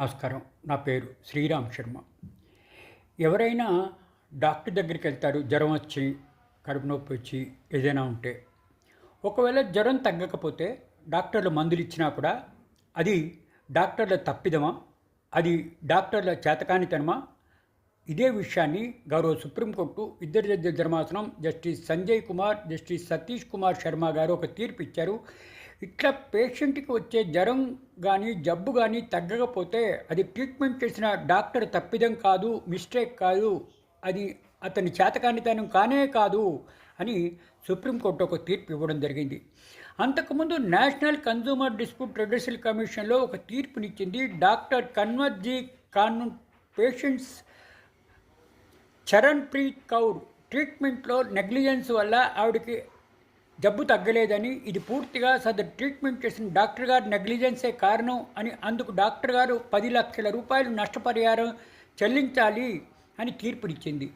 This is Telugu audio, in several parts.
నమస్కారం. నా పేరు శ్రీరామ్ శర్మ. ఎవరైనా డాక్టర్ దగ్గరికి వెళ్తారు జ్వరం వచ్చి కడుపు నొప్పి వచ్చి ఏదైనా ఉంటే. ఒకవేళ జ్వరం తగ్గకపోతే డాక్టర్లు మందులు ఇచ్చినా కూడా అది డాక్టర్ల తప్పిదమా? అది డాక్టర్ల చేతకానితనమా? ఇదే విషయాన్ని గౌరవ సుప్రీంకోర్టు ఇద్దరి జడ్జి ధర్మాసనం జస్టిస్ సంజయ్ కుమార్ జస్టిస్ సతీష్ కుమార్ శర్మ గారు ఒక తీర్పు ఇచ్చారు. ఇట్లా పేషెంట్కి వచ్చే జ్వరం కానీ జబ్బు కానీ తగ్గకపోతే అది ట్రీట్మెంట్ చేసిన డాక్టర్ తప్పిదం కాదు మిస్టేక్ కాదు అది అతని చేతకానితనం కానే కాదు అని సుప్రీంకోర్టు ఒక తీర్పు ఇవ్వడం జరిగింది. అంతకుముందు నేషనల్ కన్జ్యూమర్ డిస్ప్యూట్ ట్రెడిషనల్ కమిషన్లో ఒక తీర్పునిచ్చింది డాక్టర్ కన్వర్జీ కాన్ పేషెంట్స్ చరణ్ ప్రీత్ కౌర్. ట్రీట్మెంట్లో నెగ్లిజెన్స్ వల్ల ఆవిడకి జబ్బు తగ్గలేదని ఇది పూర్తిగా సదరు ట్రీట్మెంట్ చేసిన డాక్టర్ గారు నెగ్లిజెన్సే కారణం అని అందుకు డాక్టర్ గారు పది లక్షల రూపాయలు నష్టపరిహారం చెల్లించాలి అని తీర్పునిచ్చింది.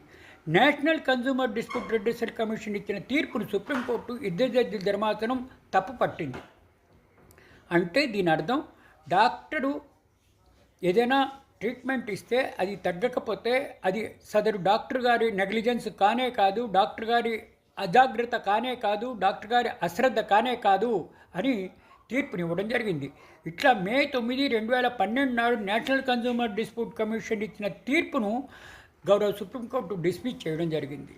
National consumer dispute redressal commission ఇచ్చిన తీర్పును సుప్రీంకోర్టు ఇద్దరు జడ్జిల ధర్మాసనం తప్పు పట్టింది. అంటే దీని అర్థం డాక్టరు ఏదైనా ట్రీట్మెంట్ ఇస్తే అది తగ్గకపోతే అది సదరు డాక్టర్ గారి నెగ్లిజెన్స్ కానే కాదు డాక్టర్ గారి అజాగ్రత్త కానే కాదు డాక్టర్ గారి అశ్రద్ధ కానే కాదు అని తీర్పునివ్వడం జరిగింది. ఇట్లా మే తొమ్మిది రెండు వేల పన్నెండు నాడు నేషనల్ కన్జ్యూమర్ డిస్ప్యూట్ కమిషన్ ఇచ్చిన తీర్పును గౌరవ సుప్రీంకోర్టు డిస్మిస్ చేయడం జరిగింది.